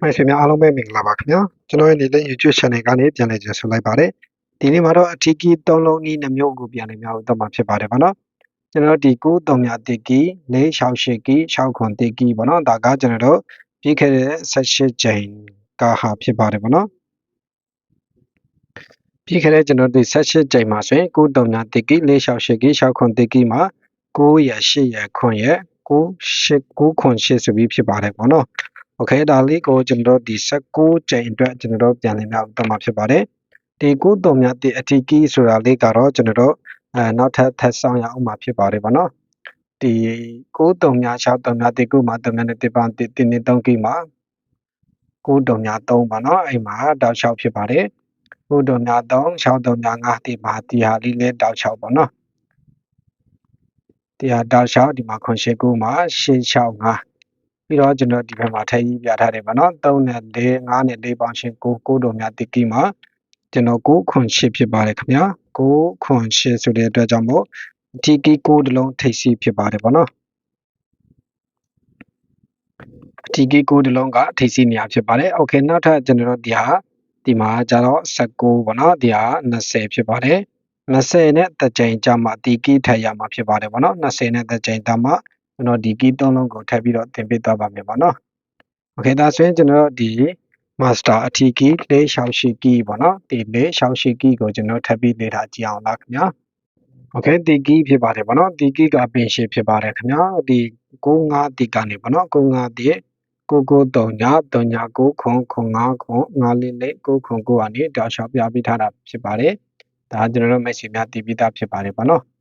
မိတ်ဆွေများအားလုံးပဲမင်္ဂလာပါခင်ဗျာကျွန်တော်ရဲ့နေတဲ့ YouTube channel ကနေပြန်လည်ကြိုဆိုလိုက်ပါတယ်ဒီနေ့မှာတော့အထီးကီး၃လုံးဤနှမျိုးကိုပြန်လည်များဦးတော့မှာဖြစ်ပါတယ်ဗောနော်ကျွန်တော်ဒီ9တုံမြတိကီ၄68ကီ6ခွန်တိကီဗောနော်ဒါကကျွန်တော်တို့ပြီးခဲ့တဲ့18ချိန်ကဟာဖြစ်ပါတယ်ဗောနော်ပြီးခဲ့တဲ့ကျွန်တော်ဒီ18ချိန်မှာဆိုရင်9တုံမြတိကီ၄68ကီ6ခွန်တိကီမှာ9ရ8ရခွန်ရ9 8 9ခွန်8ဆိုပြီးဖြစ်ပါတယ်ဗောနော် โอเคဒါလေးကိုကျွန်တော်တို့ဒီ16ချိန်အတွက်ကျွန်တော်တို့ပြန်လည်မြောက်တော့မှာဖြစ်ပါတယ်ဒီကုတုံမြတ်ဒီအထီကီဆိုတာလေးကတော့ကျွန်တော်တို့အဲနောက်ထပ်ထပ်ဆောင်ရအောင်မှာဖြစ်ပါတယ်ဗောနော်ဒီကုတုံမြတ်6တုံမြတ်ဒီကုမှာတုံမြတ်နဲ့တိပန်တိတင်းနေ3ကီမှာကုတုံမြတ်3ပါနော်အဲ့မှာတောက်6ဖြစ်ပါတယ်ကုတုံမြတ်3 6တုံမြတ်5ဒီမှာဒီဟာလေးလေးတောက်6ပါနော်ဒီဟာတောက်6ဒီမှာခွန်ရှိကုမှာ6 6 5 ပြီးတော့ကျွန်တော်ဒီဘက်မှာထည့်ရေးပြထားတယ်ဗောနော်3နဲ့4 5နဲ့4ပေါင်းရှင်9 9တို့များတိကီမှာကျွန်တော်9ခွန်8ဖြစ်ပါတယ်ခင်ဗျာ9ခွန်8ဆိုတဲ့အတွက်ကြောင့်မို့ဒီကီ9တလုံးထိပ်စီဖြစ်ပါတယ်ဗောနော်ဒီကီ9တလုံးကထိပ်စီနေရာဖြစ်ပါတယ်โอเคနောက်ထပ်ကျွန်တော်တို့ဒီဟာဒီမှာကျတော့19ဗောနော်ဒီဟာ20ဖြစ်ပါတယ်20နဲ့တကြိမ်ကြမှာဒီကီထည့်ရမှာဖြစ်ပါတယ်ဗောနော်20နဲ့တကြိမ်တမှာ ကျွန်တော်ဒီကီသုံးလုံးကိုထပ်ပြီးတော့သင်ပေးသွားပါမယ်ပေါ့နော်။ Okay ဒါဆိုရင်ကျွန်တော်ဒီ master အထီးကီလေးရှောက်ရှိကီပေါ့နော်။ဒီလေးရှောက်ရှိကီကိုကျွန်တော်ထပ်ပြီးလေ့လာကြည့်အောင်လားခင်ဗျာ။ Okay ဒီကီဖြစ်ပါတယ်ပေါ့နော်။ဒီကီကပင်ရှိဖြစ်ပါတယ်ခင်ဗျာ။ဒီ95ဒီကနေပေါ့နော်95ဒီ993ည39ခွန်ခွန်5ခွန်944 9ခွန်9ကနေတောက်လျှောက်ပြပေးထားတာဖြစ်ပါတယ်။ဒါကျွန်တော်တို့မိတ်ဆွေများတည်ပြီးသားဖြစ်ပါတယ်ပေါ့နော်။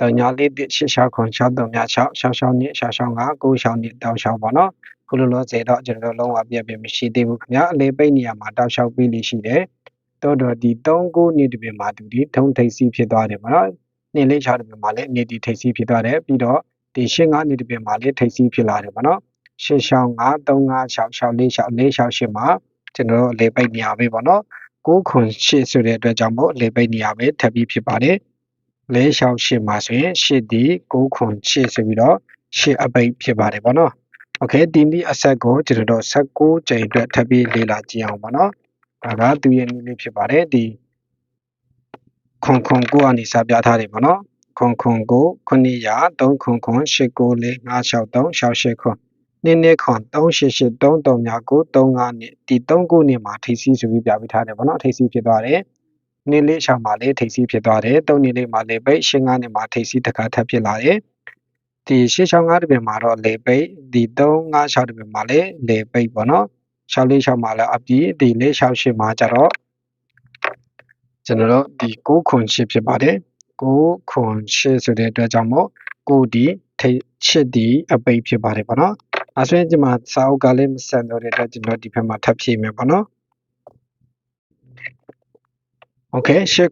တညာလေးတစ်ရှစ်ရှောက်ခွန်ရှောက်တုံများ6ရှောက်ရှောက်နှစ်ရှောက်ရှောက်5ကိုရှောက်နှစ်တောက်ရှောက်ပါနော်ခုလိုလိုစေတော့ကျွန်တော်လုံးဝပြည့်ပြည့်မရှိသေးဘူးခင်ဗျာအလေးပိတ်နေရာမှာတောက်ရှောက်ပြီးလိရှိတယ်တော့တော့ဒီ3ကိုနှစ်တပင်မှာတူဒီထုံထိပ်စီးဖြစ်သွားတယ်ပါနော်နှစ်လေး6တပင်မှာလည်းနေဒီထိပ်စီးဖြစ်သွားတယ်ပြီးတော့ဒီရှင်း9နှစ်တပင်မှာလည်းထိပ်စီးဖြစ်လာတယ်ပါနော်ရှင်းရှောင်း9 3 5 6 6 4 6 4 6 8မှာကျွန်တော်တို့အလေးပိတ်နေရာပဲပေါ့နော်6ခွန်8ဆိုတဲ့အတွက်ကြောင့်မို့အလေးပိတ်နေရာပဲထပ်ပြီးဖြစ်ပါတယ် လဲလျှောက်8မှာဆိုရင်8ဒီ9ခွန်8ဆိုပြီးတော့8အပိတ်ဖြစ်ပါတယ်ဗောနော်โอเคဒီနေ့အဆက်ကိုကျွန်တော်တို့16ကြိမ်အတွက်ထပ်ပြီးလေ့လာကြည့်အောင်ဗောနော်ဒါကသူရဲ့နည်းလေးဖြစ်ပါတယ်ဒီခွန်ခွန်ကိုကနေစပြထားတယ်ဗောနော်ခွန်ခွန်ကို900 3ခွန်ခွန်8 9 4 5 6 3 6 8ခွန်နင်းနေခွန်388 3 3 9 35နှစ်ဒီ3ခုနှစ်မှာထိစီဆိုပြီးပြပေးထားတယ်ဗောနော်ထိစီဖြစ်သွားတယ် နေ့လေးရှောင်းမှာလေးထိပ်စီးဖြစ်သွားတယ်။သုံးနေ့လေးမှာလေပိတ်ရှင်းကားနေ့မှာထိပ်စီးတစ်ခါထပ်ဖြစ်လာတယ်။ဒီရှင်းရှောင်းကားတစ်ပင်မှာတော့လေပိတ်ဒီ3 5 6တစ်ပင်မှာလေလေပိတ်ပေါ့နော်။6လေး6မှာလည်းအပြီးဒီလေး6 8မှာကျတော့ကျွန်တော်တို့ဒီ6ခွန်8ဖြစ်ပါတယ်။6ခွန်8ဆိုတဲ့အတွက်ကြောင့်မို့6ဒီထိပ်8ဒီအပိတ်ဖြစ်ပါတယ်ပေါ့နော်။အဲဆိုရင်ဒီမှာစာအုပ်ကလေးမဆန်တော့တဲ့အတွက်ကျွန်တော်ဒီဘက်မှာထပ်ဖြည့်မယ်ပေါ့နော်။ okay 806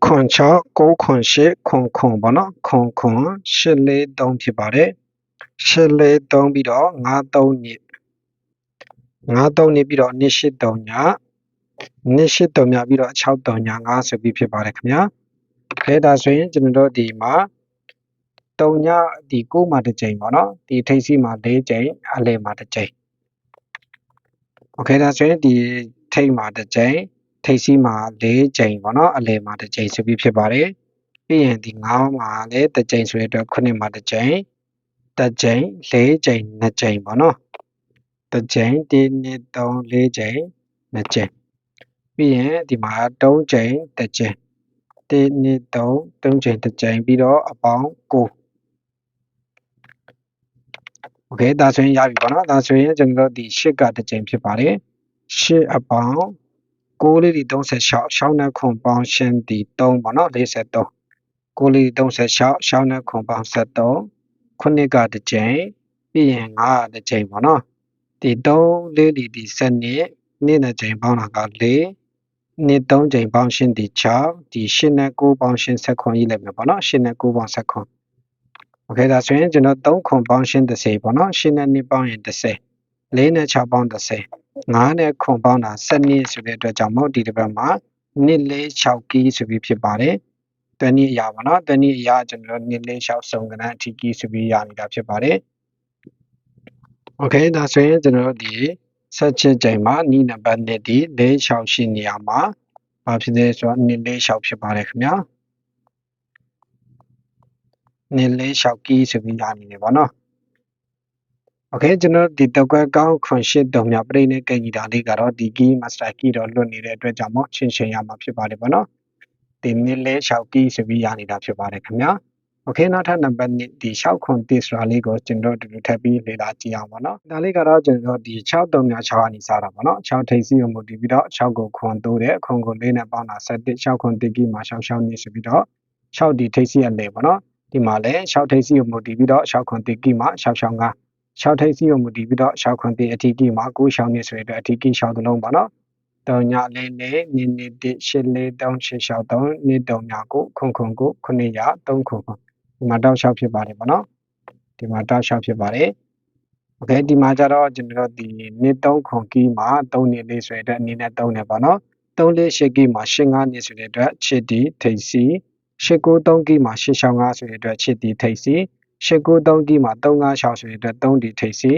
908 00ပေါ့နော်00 843ဖြစ်ပါတယ်843ပြီးတော့53နှစ်53နှစ်ပြီးတော့283ည283ညပြီးတော့63ည5ဆိုပြီးဖြစ်ပါတယ်ခင်ဗျာအဲဒါဆိုရင်ကျွန်တော်တို့ဒီမှာ3ညဒီကိုမှာတစ်ကြိမ်ပေါ့နော်ဒီထိပ်စီမှာ၄ကြိမ်အလဲမှာတစ်ကြိမ် okay ဒါဆိုရင်ဒီထိပ်မှာတစ်ကြိမ် ထိပ်စီးမှာ၄ကြိမ်ပေါ့နော်အလယ်မှာတစ်ကြိမ်ဆိုပြီးဖြစ်ပါတယ်ပြီးရင်ဒီ9မှာလည်းတစ်ကြိမ်ဆိုတဲ့အတွက်9မှာတစ်ကြိမ်တစ်ကြိမ်၄ကြိမ်2ကြိမ်ပေါ့နော်တစ်ကြိမ်1 2 3 4ကြိမ်2ကြိမ်ပြီးရင်ဒီမှာ3ကြိမ်တစ်ကြိမ်1 2 3 3ကြိမ်တစ်ကြိမ်ပြီးတော့အပေါင်း9โอเคဒါဆိုရင်ရပြီပေါ့နော်ဒါဆိုရင်ကျွန်တော်တို့ဒီ8ကတစ်ကြိမ်ဖြစ်ပါတယ်8အပေါင်း 6လေးဒီ36ရှောင်းတဲ့ခွန်ပေါင်းရှင်းဒီ3ပေါ့နော်43 6လေး36ရှောင်းတဲ့ခွန်ပေါင်း73ခုနှစ်ကတစ်ကြိမ်ပြီးရင်9ကတစ်ကြိမ်ပေါ့နော်ဒီ3လေးဒီဒီ7နှစ်နေ့နဲ့ကြိမ်ပေါင်းတာက4နှစ်3ကြိမ်ပေါင်းရှင်းဒီ6ဒီ8နဲ့9ပေါင်းရှင်းဆက်ခွန်ရေးလိုက်မယ်ပေါ့နော်8နဲ့9ပေါင်းဆက်ခွန်โอเคဒါဆိုရင်ကျွန်တော်3ခွန်ပေါင်းရှင်း30ပေါ့နော်8နဲ့2ပေါင်းရင်30 4နဲ့6ပေါင်း30 9နဲ့ခွန်ပေါင်းတာ7နှစ်ဆိုတဲ့အတွက်ကြောင့်မို့ဒီတစ်ပတ်မှာနှစ်လေး6ကီးဆိုပြီးဖြစ်ပါတယ်။တနည်းအရာပါနော်။တနည်းအရာကျွန်တော်နှစ်လေး6စုံကဏ္ဍအထီးကီးဆိုပြီးရနေတာဖြစ်ပါတယ်။ Okay ဒါဆိုရင်ကျွန်တော်တို့ဒီဆက်ချစ်ချိန်မှာနီးနံပါတ်1ဒီ46ရှိနေရမှာဘာဖြစ်လဲဆိုတော့246ဖြစ်ပါတယ်ခင်ဗျာ246ကီးဆိုပြီးရနေတယ်ပေါ့နော် โอเคကျွန်တော်ဒီတော့ကွက်ကောင်းခွန်ရှစ်တုံမြပြိနဲ့ကိန်းကြီးတာလေးကတော့ဒီ key master key တော့လွတ်နေတဲ့အတွက်ကြောင့်မို့ချင်းချင်းရမှာဖြစ်ပါတယ်ပေါ့နော်ဒီနည်းလဲ6 key ဆိုပြီးရနေတာဖြစ်ပါတယ်ခင်ဗျာโอเคနောက်ထပ်နံပါတ်2ဒီ6ခွန်တစ်ဆိုတာလေးကိုကျွန်တော်တို့ထပ်ပြီးလေ့လာကြည့်အောင်ပါနော်ဒါလေးကတော့ကျွန်တော်ဒီ6တုံမြ6ကနေစတာပါနော်6ထိပ်စီကိုမူတည်ပြီးတော့6ကိုခွန်တိုးတယ်ခွန်ကိုလေးနဲ့ပေါင်းတာ7 6ခွန်တစ် key မှာ6 6နေဆိုပြီးတော့6ဒီထိပ်စီအလဲပေါ့နော်ဒီမှာလည်း6ထိပ်စီကိုမူတည်ပြီးတော့6ခွန်တစ် key မှာ6 6 5 6ထိပ်စီကိုမူတည်ပြီးတော့6ခွန်တိအထီးကြီးမှာ9ရှောင်းနေဆိုရတဲ့အထီးကြီးရှောင်းတစ်လုံးပါနော်။တောင်ညလေးလေးနိနိတိ8လေး3 6ရှောင်း3နိတုံညကိုခွန်ခွန်ကို9ရ3ခွန်ခွန်ဒီမှာတောက်လျှောက်ဖြစ်ပါတယ်ပေါ့နော်။ဒီမှာတောက်လျှောက်ဖြစ်ပါတယ်။ Okay ဒီမှာကျတော့ကျွန်တော်ဒီနှစ်3ခွန်ကီးမှာ3နှစ်လေးဆိုရတဲ့အနေနဲ့3နဲ့ပေါ့နော်။3လေး8ကီးမှာ8 5နှစ်ဆိုတဲ့အတွက်ချစ်တီထိပ်စီ8 9 3ကီးမှာ8ရှောင်း5ဆိုတဲ့အတွက်ချစ်တီထိပ်စီ 893ကီးမှာ356ဆိုရင်အတွက်3ဒီထိပ်စီ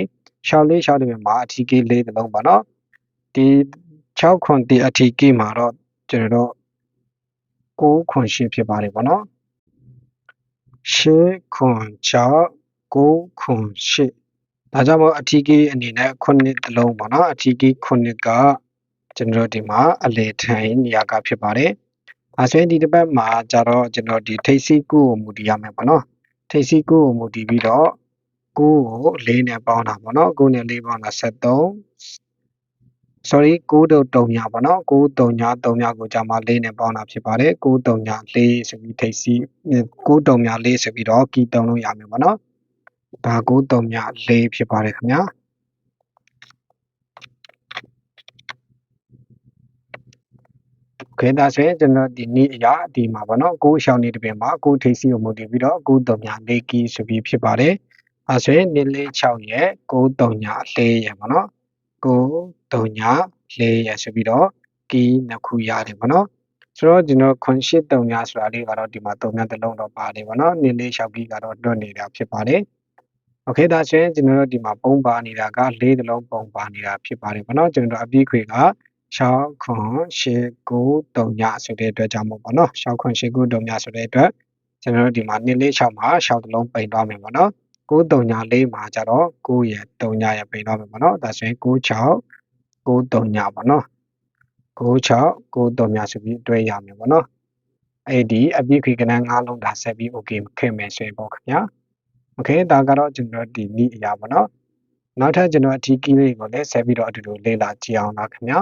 64 6ဒီမှာအထီးကီး၄တလုံးပါနော်ဒီ6ခွန်ဒီအထီးကီးမှာတော့ကျွန်တော်တို့9ခွန်8ဖြစ်ပါတယ်ပေါ့နော်8ခွန်6 9ခွန်8ဒါကြောင့်မို့အထီးကီးအနေနဲ့9တလုံးပေါ့နော်အထီးကီး9ကကျွန်တော်ဒီမှာအလေထိုင်နေရာကဖြစ်ပါတယ်အဲဆိုရင်ဒီတစ်ပတ်မှာကျတော့ကျွန်တော်ဒီထိပ်စီကူကိုမူတည်ရမယ်ပေါ့နော် ထိပ်စီး9ကိုမူတည်ပြီးတော့9ကို4နဲ့ပေါင်းတာပေါ့နော်9နဲ့4ပေါင်းတာ73 sorry 9တုံတုံညာပေါ့နော်9တုံညာ3ညာကိုကြာမှ4နဲ့ပေါင်းတာဖြစ်ပါတယ်9တုံညာ4ဆိုပြီးထိပ်စီး9တုံညာ4ဆိုပြီးတော့ကီတုံလို့ရမယ်ပေါ့နော်ဒါ9တုံညာ4ဖြစ်ပါတယ်ခင်ဗျာ ခဲဒါဆိုရင်ကျွန်တော်ဒီနေ့အရာဒီမှာပေါ့နော်ကိုရှောင်းနေတပင်မှာကိုထိပ်စီကိုမူတည်ပြီးတော့ကိုတုံညာ၄ကီဆိုပြီးဖြစ်ပါတယ်အဲဆိုရင်နေ့လေး6ရဲ့ကိုတုံညာ၄ရဲ့ပေါ့နော်ကိုတုံညာ၄ရဲ့ဆိုပြီးတော့ကီနှစ်ခုရတယ်ပေါ့နော်ဆိုတော့ကျွန်တော်ခွန်ရှစ်တုံညာဆိုတာလေးကတော့ဒီမှာတုံညာတစ်လုံးတော့ပါတယ်ပေါ့နော်နေ့လေး6ကီကတော့တွတ်နေတာဖြစ်ပါတယ်โอเคဒါဆိုရင်ကျွန်တော်တို့ဒီမှာပုံပါနေတာက၄တလုံးပုံပါနေတာဖြစ်ပါတယ်ပေါ့နော်ကျွန်တော်တို့အပြည့်ခွေက 6ခွန်8 9 3ညဆိုတဲ့အတွက်ကြောင့်မို့ပေါ့နော်6ခွန်8 9 3ညဆိုတဲ့အတွက်ကျွန်တော်တို့ဒီမှာ2 4 6မှာ6တလုံးပိန်သွားမယ်ပေါ့နော်9 3ည4မှာကျတော့9ရယ်3ညရယ်ပိန်သွားမယ်ပေါ့နော်ဒါဆိုရင်9 6 9 3ညပေါ့နော်9 6 9 3ညဆိုပြီးတွဲရမယ်ပေါ့နော်အဲ့ဒီအပြည့်ခွေကနန်း၅လုံးဒါဆက်ပြီး okay ခင်မယ်ဆိုရင်ပေါ့ခင်ဗျာ okay ဒါကတော့ကျွန်တော်ဒီနည်းအရာပေါ့နော်နောက်ထပ်ကျွန်တော်အထီးကီးလေးကိုလည်းဆက်ပြီးတော့အတူတူလေ့လာကြည့်အောင်လားခင်ဗျာ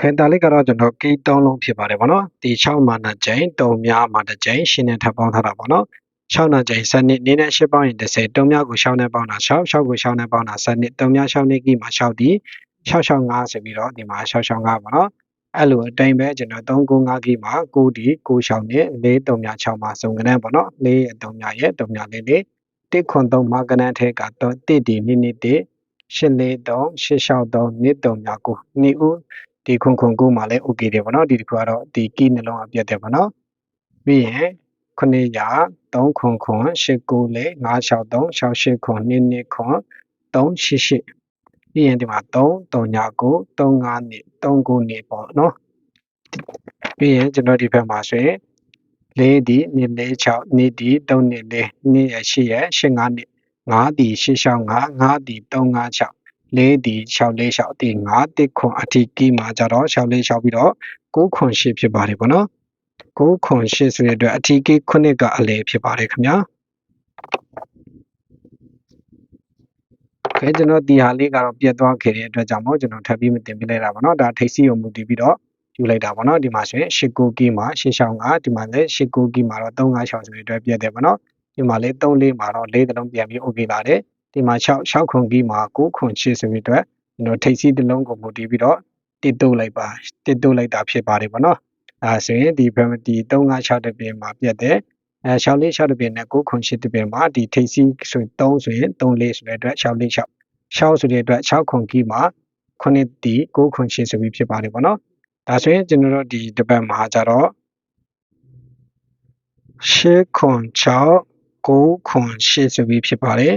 ခင်တာလေးကတော့ကျွန်တော်ကီး၃လုံးဖြစ်ပါတယ်ဗောနော်ဒီ6မာနာကျိန်တုံများမာတစ်ကျိန်ရှင်းနဲ့ထပ်ပေါင်းထားတာဗောနော်6နာကျိန်7နှစ်နင်းနဲ့8ပေါင်းရင်30တုံများကို6နဲ့ပေါင်းတာ6 6ကို6နဲ့ပေါင်းတာ7နှစ်တုံများ6နှစ်ကီးမှာ6ဒီ665ဆိုပြီးတော့ဒီမှာ665ဗောနော်အဲ့လိုအတိုင်းပဲကျွန်တော်395ကီးမှာ9ဒီ9ရှောင်းနဲ့4 3မြ6မှာစုံကနန်းဗောနော်4ရဲ့3မြရဲ့3မြလေးလေး1ခွန်3မှာကနန်းထဲက1ဒီနိနိ1 843 863 2 3မြ9 2ဦး ဒီခွန်ခွန်ကိုမှလည်း okay တယ်ဗောနော်ဒီတစ်ခုကတော့ဒီ key နှလုံးအပြတ်တယ်ဗောနော်ပြီးရင်900 3ခွန်ခွန်89လေ963 68ခွန်22ခွန်388ပြီးရင်ဒီမှာ3 39 35နှစ်39နှစ်ပေါ့နော်ပြီးရင်ကျွန်တော်ဒီဘက်မှာဆိုရင်လေးဒီနှစ်လေး6နှစ်ဒီ3နှစ်လေးနှစ်ရ8ရ85နှစ်5ဒီ865 5 ဒီ356လေးဒီ646အတီ5တစ်ခွန်အထိကီးမှာကြတော့646ပြီးတော့9ခွန်8ဖြစ်ပါတယ်ဗောနော်9ခွန်8ဆိုတဲ့အတွက်အထိကီး9ကအလဲဖြစ်ပါတယ်ခင်ဗျာခဲကျွန်တော်ဒီဟာလေးကတော့ပြတ်သွားခဲ့တဲ့အတွက်ကြောင့်မို့ကျွန်တော်ထပ်ပြီးမတင်ပြလိုက်တာဗောနော်ဒါထိပ်စီကိုမူတည်ပြီးတော့ယူလိုက်တာဗောနော်ဒီမှာဆိုရင်8ကိုကီးမှာ8ရှောင်းကဒီမှာလည်း8ကိုကီးမှာတော့356ဆိုတဲ့အတွက်ပြတ်တယ်ဗောနော်ဒီမှာလည်း3လေးမှာတော့4တလုံးပြန်ပြီး okay လာတယ် ဒီမှာ6 6ခွန်ကြီးမှာ9ခွန်8ဆိုပြီးတော့ကျွန်တော်ထိပ်စီးတစ်လုံးကိုမူတည်ပြီးတော့တစ်တုတ်လိုက်ပါတစ်တုတ်လိုက်တာဖြစ်ပါတယ်ဗောနော်အဲဆိုရင်ဒီ family 356တပင်မှာပြတ်တယ်အဲ6လေး6တပင်နဲ့9ခွန်8တပင်မှာဒီထိပ်စီးဆို3ဆိုရင်3လေးဆိုတဲ့အတွက်6လေး6 6ဆိုတဲ့အတွက်6ခွန်ကြီးမှာ9တီ9ခွန်8ဆိုပြီးဖြစ်ပါတယ်ဗောနော်ဒါဆိုရင်ကျွန်တော်တို့ဒီတပတ်မှာကြတော့8ခွန်6 9ခွန်8ဆိုပြီးဖြစ်ပါတယ်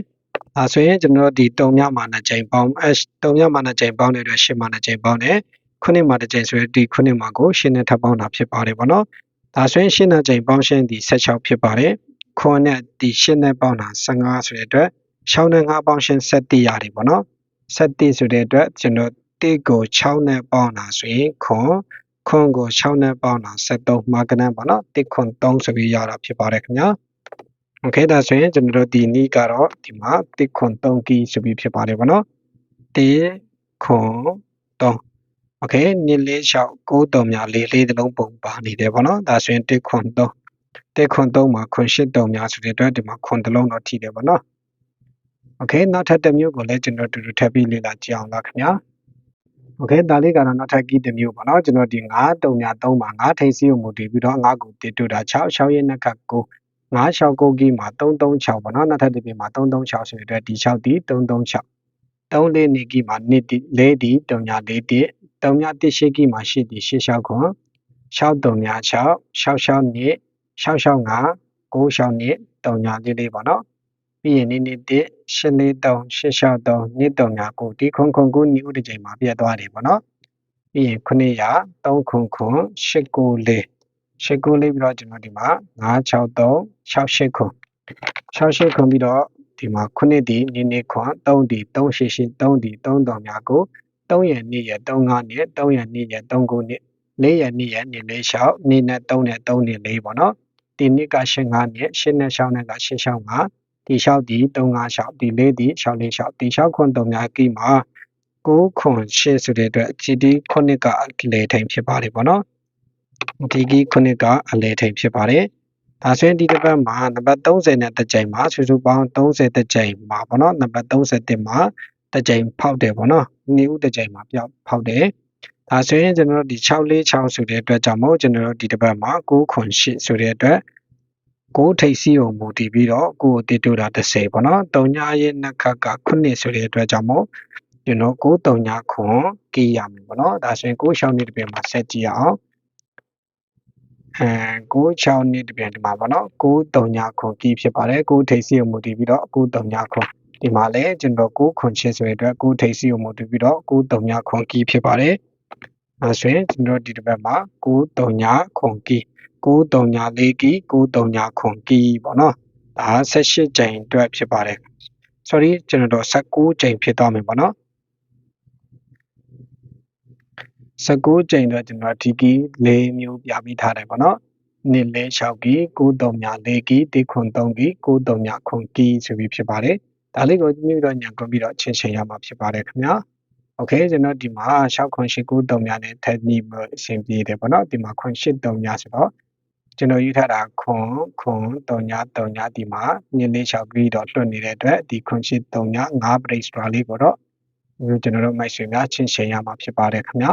ဒါဆိုရင်ကျွန်တော်တို့ဒီ3မြမှာ2ကြိမ်ပေါင်းအဲ3မြမှာ2ကြိမ်ပေါင်းတဲ့အတွက်10မှာ2ကြိမ်ပေါင်းတယ်ခုနှစ်မှာ2ကြိမ်ဆိုရင်ဒီခုနှစ်မှာကို10နဲ့ထပ်ပေါင်းတာဖြစ်ပါတယ်ပေါ့နော်ဒါဆိုရင်10နဲ့ကြိမ်ပေါင်းရှင်းဒီ16ဖြစ်ပါတယ်ခွန်နဲ့ဒီ10နဲ့ပေါင်းတာ15ဆိုတဲ့အတွက်6နဲ့5ပေါင်းရှင်း7ရတယ်ပေါ့နော်7ဆိုတဲ့အတွက်ကျွန်တော်1ကို6နဲ့ပေါင်းတာဆိုရင်ခွန်ခွန်ကို6နဲ့ပေါင်းတာ73မှာကနန်းပေါ့နော်1ခွန်3ဆိုပြီးရတာဖြစ်ပါတယ်ခင်ဗျာ โอเคဒါဆိုရင်ကျွန်တော်တို့ဒီနေ့ကတော့ဒီမှာ1ခွန်3ကီဆိုပြီးဖြစ်ပါတယ်ဗောနော်1ခွန်3โอเค2 4 6 9 3များ4 4တလုံးပုံပါနေတယ်ဗောနော်ဒါဆိုရင်1ခွန်3 1ခွန်3မှာခွန်8တုံများဆိုတဲ့အတွက်ဒီမှာခွန်တလုံးတော့ထိတယ်ဗောနော်โอเคနောက်ထပ်တစ်မျိုးကိုလည်းကျွန်တော်တူတူထပ်ပြီးလေ့လာကြည့်အောင်လားခင်ဗျာโอเคဒါလေးကတော့နောက်ထပ်ကီးတစ်မျိုးပေါ့နော်ကျွန်တော်ဒီ9တုံများ3မှာ9ထိပ်စီးကိုမူတည်ပြီးတော့9ကိုတည်တူတာ6 6ရဲ့နှက်က9 969ကီးမှာ336ပေါ့နော်နောက်ထပ်တစ်ပြင်မှာ336ဆိုတဲ့အတွက်ဒီ6ဒီ336 34နေကီးမှာ2ဒီ4ဒီ3ည4ဒီ3ည1ရှိကီးမှာ8ဒီ86ခွန်63ည6 66နေ665 96နေ3ညလေးလေးပေါ့နော်ပြီးရင်နေ့နေ့1 843 863နေ့3ည9ဒီခွန်ခွန်9နေ့ဥတစ်ချိန်မှာပြတ်သွားတယ်ပေါ့နော်ပြီးရင်900 3ခွ န်ခွန်894ရှစ်ကိုလေးပြီးတော့ကျွန်တော်ဒီမှာ963 68ခွန်68ခွန်ပြီးတော့ဒီမှာခုနှစ်ဒီနေနေခွန်3ဒီ388 3ဒီ3တော်များကို3ရ2ရ35နဲ့3ရ2ရ39နဲ့4ရ2ရနေနေလျှောက်နေနဲ့3နဲ့3နေ4ပေါ့နော်ဒီနှစ်က85နဲ့8နဲ့6နဲ့က865ဒီ6ဒီ356ဒီ4ဒီ646ဒီ6ခွန်3များကိမှာ9ခွန်8ဆိုတဲ့အတွက် GD ခုနှစ်ကလေထိန်ဖြစ်ပါတယ်ပေါ့နော် ဒီကီခုနှစ်ကအလဲထိန်ဖြစ်ပါတယ်။ဒါဆိုရင်ဒီတစ်ပတ်မှာနံပါတ်30နဲ့တစ်ကြိမ်မှာစုစုပေါင်း30တစ်ကြိမ်မှာပေါ့နော်နံပါတ်31မှာတစ်ကြိမ်ဖောက်တယ်ပေါ့နော်။နေ့ဦးတစ်ကြိမ်မှာပြောက်ဖောက်တယ်။ဒါဆိုရင်ကျွန်တော်တို့ဒီ646ဆိုတဲ့အတွက်ကြောင့်မို့ကျွန်တော်တို့ဒီတစ်ပတ်မှာ9ခွန်8ဆိုတဲ့အတွက်ကိုထိပ်စီးကိုမူတည်ပြီးတော့ကိုကိုတည်တူတာ30ပေါ့နော်။တုံညာရဲ့နှက်ခတ်က9ဆိုတဲ့အတွက်ကြောင့်မို့ကျွန်တော်9တုံညာခွန်ကီးရမယ်ပေါ့နော်။ဒါဆိုရင်9ရှောင်းနေတစ်ပြင်မှာဆက်ကြည့်အောင်။ အဲ96နှစ်တပြန်ဒီမှာပေါ့နော်93ညခွန်ကီးဖြစ်ပါတယ်9ထိပ်စီကိုမူတည်ပြီးတော့93ညခွန်ဒီမှာလည်းကျွန်တော်9ခွန်ချစ်ဆိုတဲ့အတွက်9ထိပ်စီကိုမူတည်ပြီးတော့93ညခွန်ကီးဖြစ်ပါတယ်အဲဆိုရင်ကျွန်တော်ဒီတစ်ပတ်မှာ93ညခွန်ကီး93ညလေးကီး93ညခွန်ကီးပေါ့နော်ဒါ18ကြိမ်အတွက်ဖြစ်ပါတယ် sorry ကျွန်တော်တို့19ကြိမ်ဖြစ်သွားမယ်ပေါ့နော် 19ကြိမ်တော့ကျွန်တော်ဒီကီ၄မျိုးပြပြီးထားတယ်ပေါ့နော်နှစ်လဲ6ကီ93ည4ကီတိခွန်3ကီ93ညခွန်ကီဆိုပြီးဖြစ်ပါတယ်ဒါလေးကိုမြှုပ်တော့ညံကွန်ပြီးတော့ချင်းချင်းရမှာဖြစ်ပါတယ်ခင်ဗျာโอเคကျွန်တော်ဒီမှာ6ခွန်8 93ညနဲ့ထက်ညီမအဆင်ပြေတယ်ပေါ့နော်ဒီမှာခွန်8 3ညဆိုတော့ကျွန်တော်ယူထားတာခွန်ခွန်3ည3ညဒီမှာညနေ6ပြီးတော့လွတ်နေတဲ့အတွက်ဒီခွန်8 3ည5 break ဆိုတာလေးကိုတော့ကျွန်တော်တို့မိုက်ဆွေများချင်းချင်းရမှာဖြစ်ပါတယ်ခင်ဗျာ